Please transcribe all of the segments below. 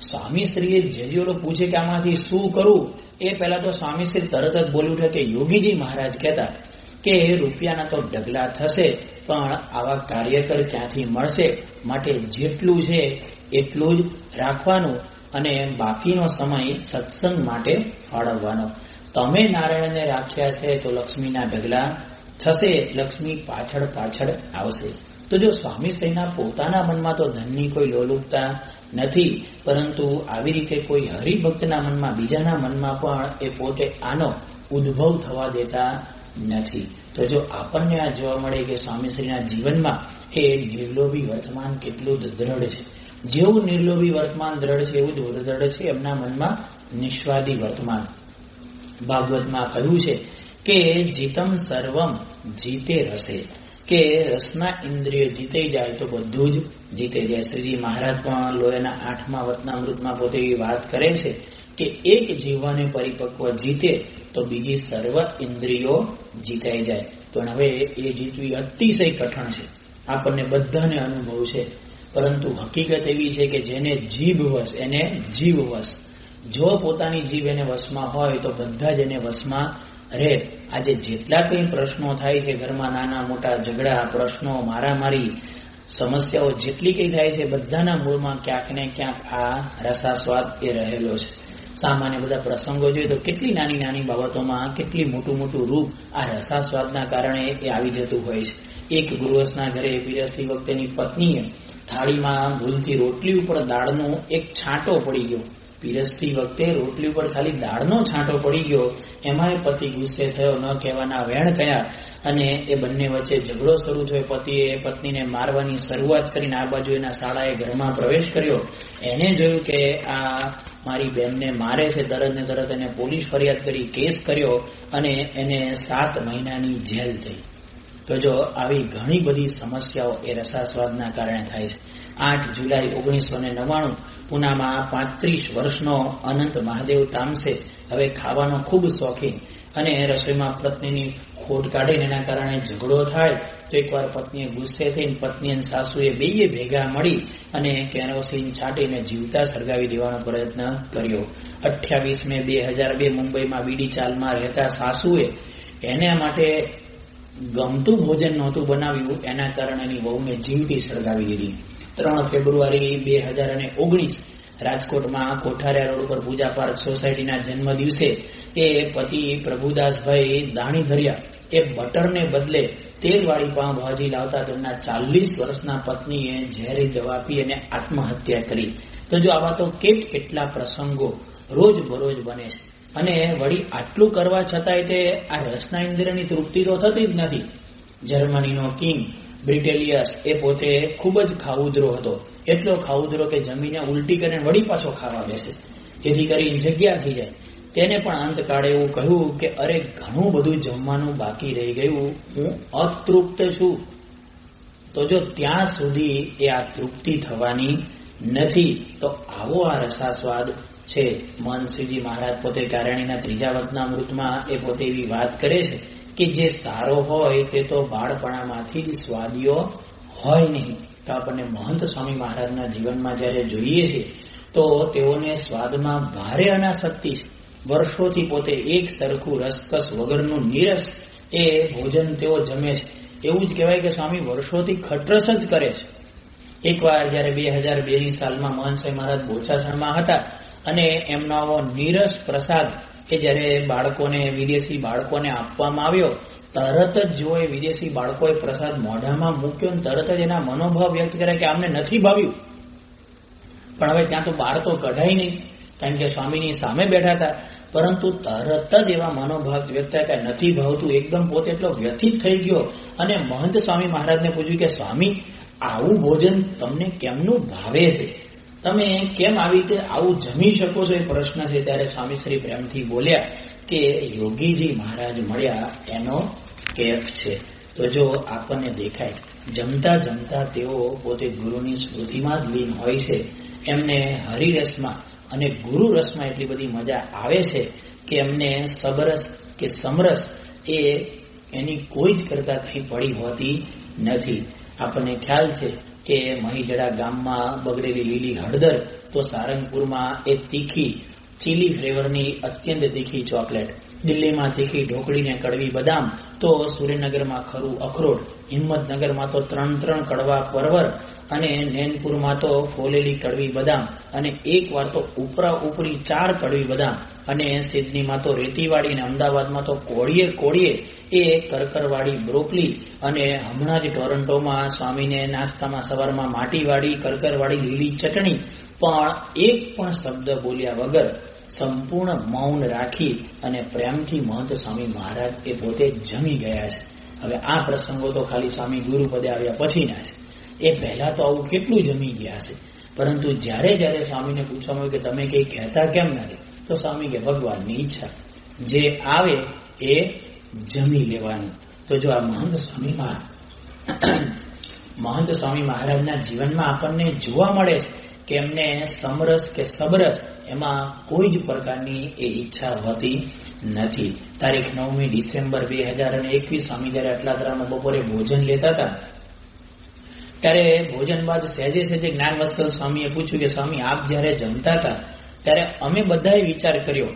સ્વામીશ્રીએ જેજીઓરો પૂછે કે આમાંથી શું કરું, એ પહેલા તો સ્વામીશ્રી તરત જ બોલી ઉઠે કે, યોગીજી મહારાજ કહેતા કે રૂપિયાના તો ડગલા થશે, પણ આવા કાર્યકર ક્યાંથી મળશે? માટે જેટલું છે, એટલું જ રાખવાનું અને બાકીનો સમય સત્સંગ માટે ફાળવવાનો. તમે નારાયણને રાખ્યા છે, તો લક્ષ્મીના ઢગલા થશે, લક્ષ્મી પાછળ પાછળ આવશે. તો જો સ્વામીશ્રીના પોતાના મનમાં તો ધનની કોઈ લોલુપતા નથી. પરંતુ આવી રીતે કોઈ હરિભક્તના મનમાં, બીજાના મનમાં પણ એ પોતે આનો ઉદ્ભવ થવા દેતા નથી. તો જો આપણને આ જોવા મળે કે સ્વામીશ્રીના જીવનમાં એ નિર્લોભી વર્તમાન કેટલું દ્રઢ છે. જેવું નિર્લોભી વર્તમાન દ્રઢ છે, એવું જ દ્રઢ છે એમના મનમાં નિસ્વાદી વર્તમાન. ભાગવતમાં કહ્યું છે કે જીતમ સર્વમ જીતે રસે. કે રસના ઇન્દ્રિય જીતે જાય તો બધું જ જીતે જાય. શ્રીજી મહારાજ પણ લોહીના આઠમા વતનામૃતમાં પોતે એવી વાત કરે છે કે એક જીવવાને પરિપક્વ જીતે તો બીજી સર્વ ઇન્દ્રિયો જીતાઈ જાય. પણ હવે એ જીતવી અતિશય કઠણ છે. આપણને બધાને અનુભવ છે. પરંતુ હકીકત એવી છે કે જેને જીભ વશ, એને જીવ વશ. જો પોતાની જીભ એને વશમાં હોય તો બધા જ એને વશમાં રહે આજે જેટલા કંઈ પ્રશ્નો થાય છે, ઘરમાં નાના મોટા ઝઘડા, પ્રશ્નો મારામારી, સમસ્યાઓ જેટલી કંઈ થાય છે, બધાના મૂળમાં ક્યાંક ને ક્યાંક આ રસાસ્વાદ એ રહેલો છે. સામાન્ય બધા પ્રસંગો જોઈએ તો કેટલી નાની નાની બાબતોમાં કેટલી મોટું મોટું રૂપ આ રસાસ્વાદના કારણે એ આવી જતું હોય છે. એક ગૃહસ્થના ઘરે પીરસતી વખતેની પત્નીએ થાળીમાં ભૂલથી રોટલી ઉપર દાળનો એક છાંટો પડી ગયો. પીરસતી વખતે રોટલી ઉપર ખાલી દાળનો છાંટો પડી ગયો. એમાંય પતિ ગુસ્સે થયો, ન કહેવાના વેણ કયા અને એ બંને વચ્ચે ઝઘડો શરૂ થયો. પતિએ પત્નીને મારવાની શરૂઆત કરીને આ બાજુ એના શાળાએ ઘરમાં પ્રવેશ કર્યો. એને જોયું કે આ મારી બેનને મારે છે તરત ને તરત એને પોલીસ ફરિયાદ કરી કેસ કર્યો અને એને સાત મહિનાની જેલ થઈ. તો જો આવી ઘણી બધી સમસ્યાઓ એ રસાસ્વાદના કારણે થાય છે. આઠ જુલાઈ ઓગણીસો ને નવ્વાણું પુનામાં પાંત્રીસ વર્ષનો અનંત મહાદેવ તામસે હવે ખાવાનો ખૂબ શોખીન અને રસોઈમાં પત્નીની ખોટ કાઢીને એના કારણે ઝઘડો થાય, તો એકવાર પત્નીએ ગુસ્સે થઈને પત્ની અને સાસુએ બેયે ભેગા મળી અને કેરોસીન છાંટીને જીવતા સળગાવી દેવાનો પ્રયત્ન કર્યો. અઠ્યાવીસ મે બે હજાર બે મુંબઈમાં બીડી ચાલમાં રહેતા સાસુએ એના માટે ગમતું ભોજન નહોતું બનાવ્યું, એના કારણે એની વહુને જીવતી સળગાવી દીધી. ત્રણ ફેબ્રુઆરી બે હજાર અને ઓગણીસ રાજકોટમાં કોઠારિયા રોડ પર પૂજા પાર્ક સોસાયટીના જન્મ દિવસે એ પતિ પ્રભુદાસભાઈ દાણી ધર્યા એ બટરને બદલે તેલવાળી પાઉંભાજી લાવતા તેમના ચાલીસ વર્ષના પત્નીએ ઝેરી દવા પી અને આત્મહત્યા કરી. તો જો આવા તો કેટ કેટલા પ્રસંગો રોજ બરોજ બને છે. અને વળી આટલું કરવા છતાંય તે આ રસના ઇન્દ્રિયની તૃપ્તિ તો થતી જ નથી. જર્મનીનો કિંગ બ્રિટેલિયસ એ પોતે ખૂબ જ ખાઉદરો હતો. એટલો ખાઉદરો કે જમીને ઉલટી કરીને વળી પાછો ખાવા બેસે. જેથી કરીને જગ્યા થઈ જાય. તેને પણ અંતકાળે એવું કહ્યું કે, અરે, ઘણું બધું જમવાનું બાકી રહી ગયું. હું અતૃપ્ત છું. તો જો ત્યાં સુધી એ આ તૃપ્તિ થવાની નથી, તો આવો આ રસાસ્વાદ છે. મનસિંહજી મહારાજ પોતે કારણીના ત્રીજા વખતના અમૃતમાં એ પોતે એવી વાત કરે છે કે જે સારો હોય તે તો બાળપણામાંથી જ સ્વાદીઓ હોય નહીં. તો આપણને મહંત સ્વામી મહારાજના જીવનમાં જ્યારે જોઈએ છીએ, તો તેઓને સ્વાદમાં ભારે અનાસક્તિ છે. વર્ષોથી પોતે એક સરખું રસકસ વગરનું નીરસ એ ભોજન તેઓ જમે છે. એવું જ કહેવાય કે સ્વામી વર્ષોથી ખટરસ જ કરે છે. એકવાર જ્યારે બે હજાર બેની સાલમાં મહંત સ્વામી મહારાજ બોચાસણમાં હતા અને એમનો આવો નીરસ પ્રસાદ કે જ્યારે બાળકોને, વિદેશી બાળકોને આપવામાં આવ્યો, તરત જ જો એ વિદેશી બાળકોએ પ્રસાદ મોઢામાં મૂક્યો ને તરત જ એના મનોભાવ વ્યક્ત કર્યા કે આમને નથી ભાવ્યું. પણ હવે ત્યાં તો બહાર તો કઢાય નહીં, કારણ કે સ્વામીની સામે બેઠા હતા. પરંતુ તરત જ એવા મનોભાવ વ્યક્ત કે નથી ભાવતું. એકદમ પોતે એટલો વ્યથિત થઈ ગયો. અને મહંત સ્વામી મહારાજને પૂછ્યું કે, સ્વામી, આવું ભોજન તમને કેમનું ભાવે છે? તમે કેમ આવી રીતે આવું જમી શકો છો? એ પ્રશ્ન છે. ત્યારે સ્વામી શ્રી પ્રેમથી બોલ્યા કે યોગીજી મહારાજ મળ્યા એનો કેફ છે. તો જો આપણને દેખાય, જમતા જમતા તેઓ પોતે ગુરુની સ્મૃતિમાં જ લીન હોય છે. એમને હરિરસમાં અને ગુરુ રસમાં એટલી બધી મજા આવે છે કે એમને સબરસ કે સમરસ એ એની કોઈ જ કરતા કંઈ પડી હોતી નથી. આપણને ખ્યાલ છે કે મહીજડા ગામમાં બગડેલી લીલી હળદર તો સારંગપુરમાં એ તીખી ચીલી ફ્લેવરની અત્યંત તીખી ચોકલેટ. દિલ્હીમાં તીખી ઢોકળીને કડવી બદામ, તો સુરેન્દ્રનગરમાં ખરું અખરોટ, હિંમતનગરમાં તો ત્રણ ત્રણ કડવા પરવર અને નૈનપુરમાં તો ફોલેલી કડવી બદામ અને એક વાર તો ઉપરા ઉપરી ચાર કડવી બદામ અને સિડનીમાં તો રેતીવાડી અને અમદાવાદમાં તો કોળીએ કોળીએ એ કરકરવાળી બ્રોકલી અને હમણાં જ ટોરન્ટોમાં સ્વામીને નાસ્તામાં સવારમાં માટીવાળી કરકરવાળી લીલી ચટણી પણ એક પણ શબ્દ બોલ્યા વગર સંપૂર્ણ મૌન રાખી અને પ્રેમથી મહંત સ્વામી મહારાજ એ પોતે જમી ગયા છે. હવે આ પ્રસંગો તો ખાલી સ્વામી ગુરુપદે આવ્યા પછીના છે. એ પહેલા તો આવું કેટલું જમી ગયા છે. પરંતુ જ્યારે જ્યારે સ્વામીને પૂછવામાં આવ્યું કે તમે કંઈ કહેતા કેમ નથી, તો સ્વામી કે ભગવાનની ઈચ્છા. જે આવે એ જમી લેવાનું. તો જો આ મહંત સ્વામી મહંત સ્વામી મહારાજના જીવનમાં આપણને જોવા મળે છે કે એમને સમરસ કે સબરસ એમાં કોઈ જ પ્રકારની એ ઈચ્છા હોતી નથી. તારીખ નવમી ડિસેમ્બર બે હજાર અને એકવીસ સ્વામી જયારે અટલાદરામાં બપોરે ભોજન લેતા હતા, ત્યારે ભોજન બાદ સહેજે સહેજે જ્ઞાન વત્સલ સ્વામીએ પૂછ્યું કે, સ્વામી, આપ જ્યારે જમતા હતા, ત્યારે અમે બધાએ વિચાર કર્યો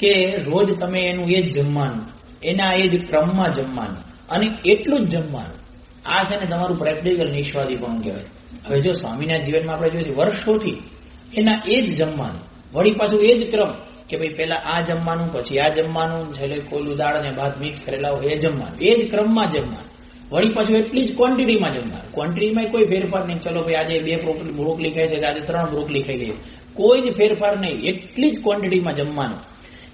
કે રોજ તમે એનું એ જ જમવાનું, એના એ જ ક્રમમાં જમવાનું અને એટલું જ જમવાનું. આ છે ને તમારું પ્રેક્ટિકલ નિષ્વાદી પણ કહેવાય. હવે જો સ્વામીના જીવનમાં આપણે જોઈએ વર્ષોથી એના એ જ જમવાનું, વળી પાછું એ જ ક્રમ કે ભાઈ પેલા આ જમવાનું, પછી આ જમવાનું, છેલ્લે કોલું દાળ અને ભાત મિક્સ કરેલા હોય એ જમવાનું. એ જ ક્રમમાં જમવાનું. વળી પાછું એટલી જ ક્વોન્ટિટીમાં જમવાનું. ક્વોન્ટિટીમાં કોઈ ફેરફાર નહીં. ચલો ભાઈ આજે બે બ્રોકલી ખાઈ છે, આજે ત્રણ બ્રોકલી ખાઈ ગઈ. કોઈ જ ફેરફાર નહીં. એટલી જ ક્વોન્ટિટીમાં જમવાનું.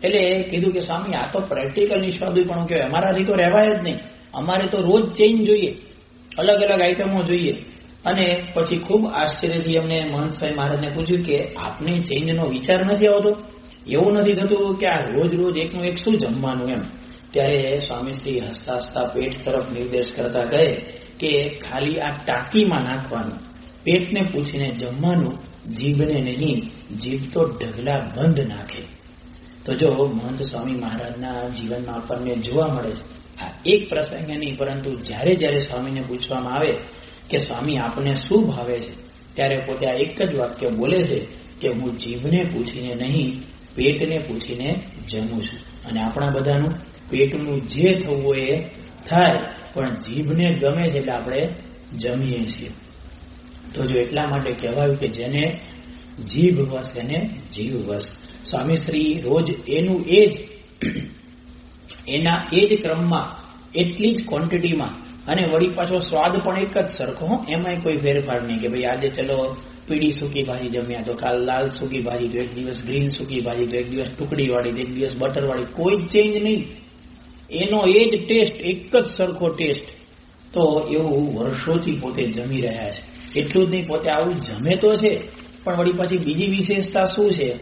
એટલે કીધું કે સ્વામી, આ તો પ્રેક્ટિકલ નિષ્વાદુ પણ કહેવાય. અમારાથી તો રહેવાય જ નહીં. અમારે તો રોજ ચેન્જ જોઈએ. અલગ અલગ આઈટમો જોઈએ. અને પછી ખૂબ આશ્ચર્યથી અમને મહંત મહારાજને પૂછ્યું કે, આપને ચેન્જનો વિચાર નથી આવતો? એવું નથી થતું કે આ રોજ રોજ એકનું એક શું જમવાનું એમ? ત્યારે સ્વામીશ્રી હસતા હસતા પેટ તરફ નિર્દેશ કરતા કહે કે, ખાલી આ ટાંકીમાં નાખવાનું. પેટને પૂછીને જમવાનું જીભને નહીં, જીભ તો ઢગલા બંધ નાખે. તો જો મહંત સ્વામી મહારાજના જીવનમાં આપણને જોવા મળે છે, આ એક પ્રસંગે નહીં, પરંતુ જ્યારે જ્યારે સ્વામીને પૂછવામાં આવે કે સ્વામી આપને શું ભાવે છે? ત્યારે પોતે આ એક જ વાક્ય બોલે છે કે હું જીભને પૂછીને નહીં, પેટને પૂછીને જમું છું. અને આપણા બધાનું પેટનું જે થવું હોય એ થાય, પણ જીભને ગમે છે એટલે આપણે જમીએ છીએ. તો જો એટલા માટે કહેવાયું કે જેને જીભ વસ, એને જીવ વસ. સ્વામીશ્રી રોજ એનું એ જ, એના એ જ ક્રમમાં, એટલી જ ક્વોન્ટિટીમાં અને વળી પાછો સ્વાદ પણ એક જ સરખો એમાંય કોઈ ફેરફાર નહીં કે ભાઈ આજે ચલો પીળી સૂકી ભાજી જમ્યા તો કાલ લાલ સૂકી ભાજી તો એક દિવસ ગ્રીન સૂકી ભાજી તો એક દિવસ ટુકડી વાળી તો એક દિવસ બટર વાળી કોઈ ચેન્જ નહીં. એનો એ જ ટેસ્ટ એક જ સરખો ટેસ્ટ તો એવું વર્ષોથી પોતે જમી રહ્યા છે. એટલું જ નહીં, પોતે આવું જમે તો છે, પણ વળી પાછી બીજી વિશેષતા શું છે?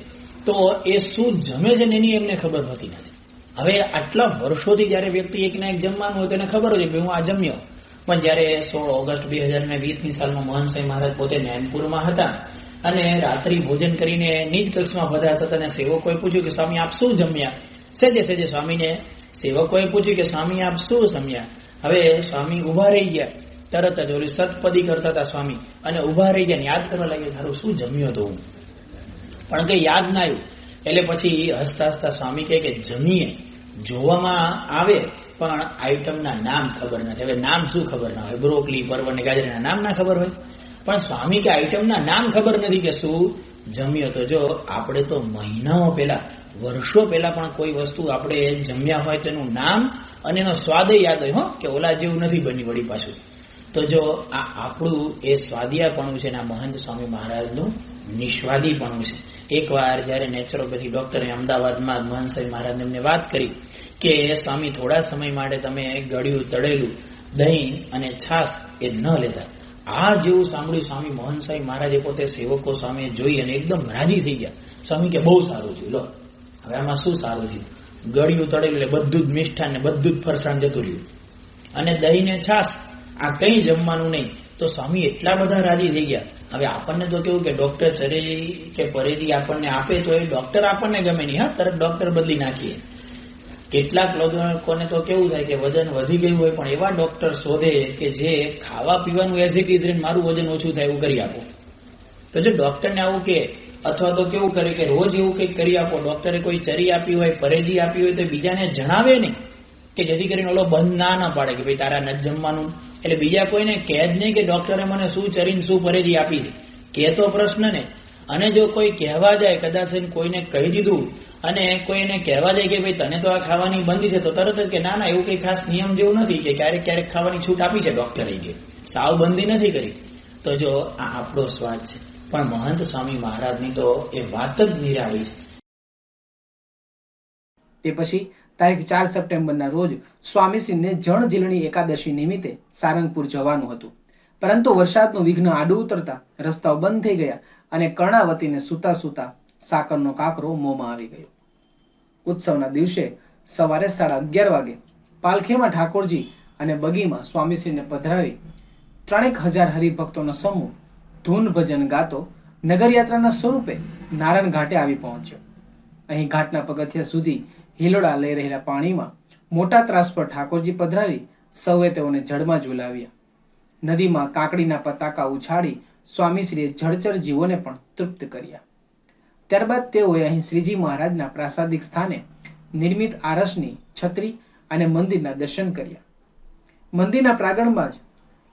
તો એ શું જમે છે ને એની એમને ખબર હોતી નથી. હવે આટલા વર્ષોથી જ્યારે વ્યક્તિ એકના એક જમવાનું હોય તો એને ખબર હોય કે હું આ જમ્યો. પણ જ્યારે સોળ ઓગસ્ટ બે હજાર ને વીસની સાલમાં મોહનસાઈ મહારાજ પોતે નૈનપુરમાં હતા અને રાત્રિ ભોજન કરીને નીચ કક્ષમાં પધારતા હતા અને સેવકોએ પૂછ્યું કે સ્વામી, આપ શું જમ્યા? સેજે સેજે સ્વામીને. સેવકોએ પૂછ્યું કે, સ્વામી, આપ શું જમ્યા? હવે સ્વામી ઊભા રહી ગયા. તરત જ ઓલી સતપદી કરતા હતા સ્વામી અને ઊભા રહી ગયા યાદ કરવા લાગ્યા તારું શું જમ્યો તો હું? પણ કઈ યાદ ના આવ્યું. એટલે પછી હસતા હસતા સ્વામી કહે કે, જમીએ. જોવામાં આવે, પણ આઈટમના નામ ખબર નથી. હવે નામ શું ખબર ના હોય? બ્રોકલી પરવર ને ગાજરના નામ ના ખબર હોય? પણ સ્વામી કે આઈટમના નામ ખબર નથી કે શું? જમ્યો તો જો, આપણે તો મહિનાઓ પહેલા, વર્ષો પહેલા પણ કોઈ વસ્તુ આપણે જમ્યા હોય તેનું નામ અને એનો સ્વાદ યાદ હોય, હો, કે ઓલા જેવું નથી બની વળી પાછું. તો જો આ આપણું એ સ્વાદિયાપણું છે ને આ મહંત સ્વામી મહારાજનું નિસ્વાદીપણું છે. એકવાર જ્યારે નેચરોપેથી ડોક્ટરે અમદાવાદમાં મોહનસાઈ મહારાજ એમને વાત કરી કે સ્વામી, થોડા સમય માટે તમે ગળ્યું, તળેલું, દહીં અને છાસ એ ન લેતા. આ જેવું સાંભળ્યું સ્વામી મોહનસાઈ મહારાજે પોતે સેવકો સામે જોઈ અને એકદમ રાજી થઈ ગયા. સ્વામી કે, બહુ સારું થયું, લો. હવે આમાં શું સારું થયું? ગળ્યું, તળેલું એટલે બધું જ મિષ્ઠાન ને બધું જ ફરસાણ જતું રહ્યું. અને દહીં ને છાસ આ કંઈ જમવાનું નહીં. તો સ્વામી એટલા બધા રાજી થઈ ગયા હવે આપણને તો કેવું કે ડોક્ટર શરીર કે પરેજી આપણને આપે તો એ ડોક્ટર આપણને ગમે નહીં. હા, તરત ડોક્ટર બદલી નાખીએ. કેટલાક લોકોને તો કેવું થાય કે વજન વધી ગયું હોય, પણ એવા ડોક્ટર શોધે કે જે ખાવા પીવાનું એઝ ઇટ ઇઝ મારું વજન ઓછું થાય એવું કરી આપો. તો જો ડોક્ટરને આવું કે, અથવા તો કેવું કરે કે રોજ એવું કંઈક કરી આપો ડોક્ટરે કોઈ ચરી આપી હોય, પરેજી આપી હોય, તો બીજાને જણાવે નહીં કે જેથી કરીને ઓલો બંધ ના ના પાડે કે ભાઈ તારા નથી જમવાનું એટલે બીજા કોઈને કહેજ નહીં કે ડોક્ટરે મને શું ચરીને શું પરેજી આપી છે. કહેતો પ્રશ્ન ને. અને જો કોઈ કહેવા જાય, કદાચ કોઈને કહી દીધું અને કોઈને કહેવા જાય કે ભાઈ તને તો આ ખાવાની બંધી છે, તો તરત જ કે ના ના, એવું કંઈ ખાસ નિયમ જેવું નથી કે ક્યારેક ક્યારેક ખાવાની છૂટ આપી છે ડોક્ટરે કે. સાવ બંધી નથી કરી. તો જો આ આપણો સ્વાદ છે. પણ મહંત સ્વામી મહારાજની તો એ વાત જ નિરાળી છે. તે પછી તારીખ ચાર સપ્ટેમ્બરના રોજ સ્વામીસિંહને જણ જીલણી એકાદશી નિમિત્તે સારંગપુર જવાનું હતું. પરંતુ વરસાદનું વિઘ્ન આડું ઉતરતા રસ્તાઓ બંધ થઈ ગયા અને કર્ણાવતીને સુતા સુતા સાકરનો કાકરો મોંમાં આવી ગયો. ઉત્સવના દિવસે સવારે સાડા અગિયાર વાગે પાલખીમાં ઠાકોરજી અને બગીમાં સ્વામીસિંહને પધરાવી ત્રણેક હજાર હરિભક્તોનો સમૂહ ધૂન ભજન ગાતો નગરયાત્રાના સ્વરૂપે નારાયણ ઘાટે આવી પહોંચ્યો. અહીં ઘાટના પગથિયા સુધી હિલોડા લઈ રહેલા પાણીમાં મોટા ત્રાસ પર ઠાકોરજી પધરાવી સૌએ તેઓને જળમાં ઝુલાવ્યા. નદીમાં કાકડીના પતાકા ઉછાળી સ્વામીશ્રીએ જળચર જીવોને પણ તૃપ્ત કર્યા. ત્યારબાદ તેઓએ અહીં શ્રીજી મહારાજના પ્રાસાદિક સ્થાને નિર્મિત આરસની છત્રી અને મંદિરના દર્શન કર્યા. મંદિરના પ્રાંગણમાં જ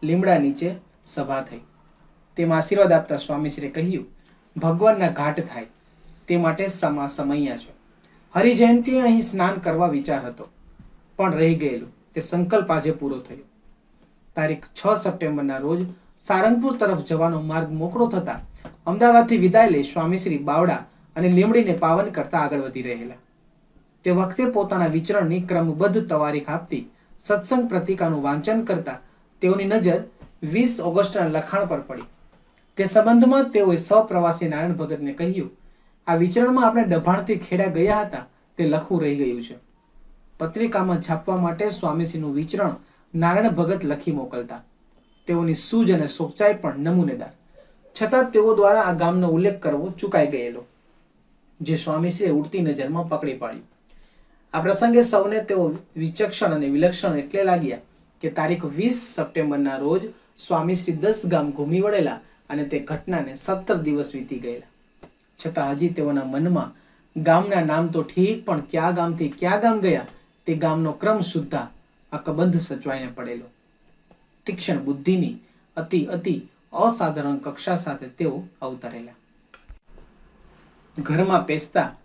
લીમડા નીચે સભા થઈ. તેમાં આશીર્વાદ આપતા સ્વામીશ્રીએ કહ્યું, ભગવાનના ઘાટ થાય. તે માટે સમા સમૈયા છે. હરિજયંતી અહીં સ્નાન કરવા વિચાર હતો, પણ રહી ગયેલું. તે સંકલ્પ આજે પૂરો થયો. તારીખ છ સપ્ટેમ્બરના રોજ સારંગપુર તરફ જવાનો માર્ગ મોકળો થતા અમદાવાદથી વિદાય લઈ સ્વામીશ્રી બાવડા અને લીમડીને પાવન કરતા આગળ વધી રહેલા. તે વખતે પોતાના વિચરણની ક્રમબદ્ધ તવારીખ આપતી સત્સંગ પ્રતિકાનું વાંચન કરતા તેઓની નજર વીસ ઓગસ્ટના લખાણ પર પડી. તે સંબંધમાં તેઓએ સપ્રવાસી નારાયણ ભગતને કહ્યું આ વિચરણમાં આપણે ડભાણથી ખેડા ગયા હતા, તે લખવું રહી ગયું છે. પત્રિકામાં છાપવા માટે સ્વામીશ્રીનું વિચરણ નારાયણ ભગત લખી મોકલતા. તેઓની સૂઝ અને સોચાઈ પણ નમૂનેદાર. છતાં તેઓ દ્વારા આ ગામનો ઉલ્લેખ કરવો ચૂકાઈ ગયેલો, જે સ્વામીશ્રીએ ઉડતી નજરમાં પકડી પાડ્યું. આ પ્રસંગે સૌને તેઓ વિચક્ષણ અને વિલક્ષણ એટલે લાગ્યા કે તારીખ વીસ સપ્ટેમ્બરના રોજ સ્વામીશ્રી દસ ગામ ઘૂમી વળેલા અને તે ઘટનાને સત્તર દિવસ વીતી ગયેલા. છતાં હજી તેઓના મનમાં ગામના નામ તો ઠીક, પણ ક્યાં ગામથી ક્યાં ગામ ગયા, તે ગામનો ક્રમ સુદ્ધા અકબંધ સચવાઈને પડેલો. તીક્ષ્ણ બુદ્ધિની અતિ અતિ અસાધારણ કક્ષા સાથે તેઓ અવતરેલા. ઘરમાં પેસતા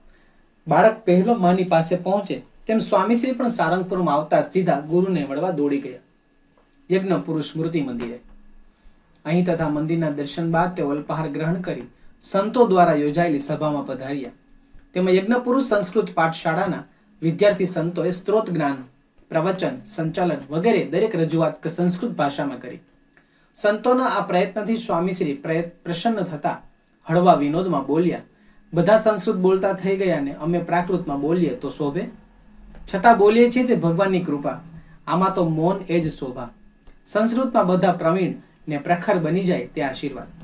બાળક પહેલો માની પાસે પહોંચે, તેમ સ્વામીશ્રી પણ સારંગપુરમાં આવતા સીધા ગુરુને મળવા દોડી ગયા. યજ્ઞ પુરુષ સ્મૃતિ મંદિરે. અહીં તથા મંદિરના દર્શન બાદ તેઓ અલ્પાહાર ગ્રહણ કરી સંતો દ્વારા યોજાયેલી સભામાં પધાર્યા. તેમાં યજ્ઞપુરુષ સંસ્કૃત પાઠશાળાના વિદ્યાર્થી સંતોએ સ્ત્રોત જ્ઞાન, પ્રવચન, સંચાલન વગેરે દરેક રજૂઆત સંસ્કૃત ભાષામાં કરી. સંતોના આ પ્રયત્નથી સ્વામીશ્રી પ્રસન્ન થતા હળવા વિનોદમાં બોલ્યા, બધા સંસ્કૃત બોલતા થઈ ગયા ને અમે પ્રાકૃતમાં બોલીએ તો શોભે? છતાં બોલીએ છીએ તે ભગવાનની કૃપા. આમાં તો મૌન એ જ શોભા. સંસ્કૃતમાં બધા પ્રવીણ ને પ્રખર બની જાય તે આશીર્વાદ.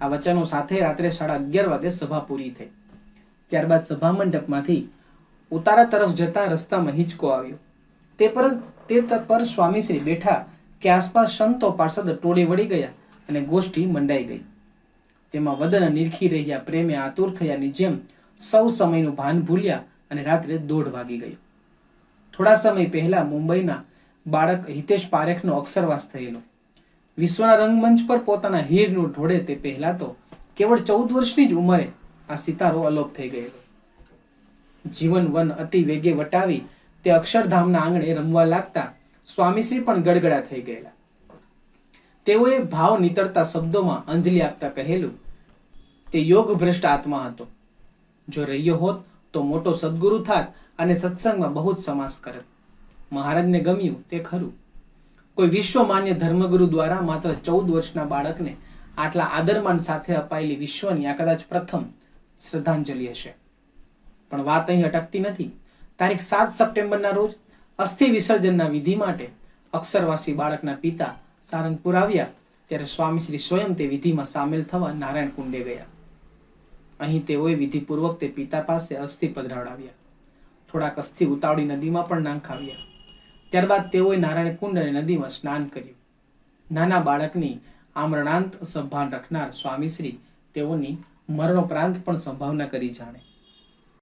આ વચનો સાથે રાત્રે સાડા અગિયાર વાગે સભા પૂરી થઈ. ત્યારબાદ સભા મંડપમાંથી ઉતારા તરફ જતા રસ્તામાં હિંચકો આવ્યો. તે પર તે પર સ્વામીશ્રી બેઠા કે આસપાસ સંતો પાર્ષદ ટોળે વળી ગયા અને ગોષ્ઠી મંડાઈ ગઈ. તેમાં વદન નિરખી રહ્યા, પ્રેમે આતુર થયાની જેમ સૌ સમયનું ભાન ભૂલ્યા અને રાત્રે દોઢ વાગી ગયો. થોડા સમય પહેલા મુંબઈના બાળક હિતેશ પારેખનો અક્ષરવાસ થયેલો. વિશ્વના રંગમંચ પર પોતાના હીરનું ઢોળે તે પહેલા તો કેવળ ચૌદ વર્ષની જ ઉંમરે આ સિતારો અલોપ થઈ ગયેલો. જીવન વન અતિ વેગે વટાવી તે અક્ષરધામના આંગણે રમવા લાગતા સ્વામીશ્રી પણ ગડગડા થઈ ગયેલા. તેઓએ ભાવ નીતરતા શબ્દોમાં અંજલિ આપતા કહેલું, તે યોગ ભ્રષ્ટ આત્મા હતો. જો રહ્યો હોત તો મોટો સદગુરુ થાત અને સત્સંગમાં બહુ જ સમાસ કરત. મહારાજને ગમ્યું તે ખરું. કોઈ વિશ્વમાન્ય ધર્મગુરુ દ્વારા માત્ર ચૌદ વર્ષના બાળકને આટલા આદરમાન સાથે અપાયેલી વિશ્વની આ કદાચ પ્રથમ શ્રદ્ધાંજલિ હશે. પણ વાત અહીં અટકતી નથી. તારીખ સાત સપ્ટેમ્બરના રોજ અસ્થિ વિસર્જનના વિધિ માટે અક્ષરવાસી બાળકના પિતા સારંગપુર આવ્યા, ત્યારે સ્વામી શ્રી સ્વયં તે વિધિમાં સામેલ થવા નારાયણ કુંડે ગયા. અહીં તેઓએ વિધિપૂર્વક તે પિતા પાસે અસ્થિ પધરાવડાવ્યા. થોડાક અસ્થિ ઉતાવળી નદીમાં પણ નાંખાવ્યા. ત્યારબાદ તેઓએ નારાયણ કુંડ અને નદીમાં સ્નાન કર્યું. નાના બાળકની આમરણાંત સંભાળ રાખનાર સ્વામીશ્રી તેઓની મરણોપરાંત પણ સંભાવના કરી જાણે.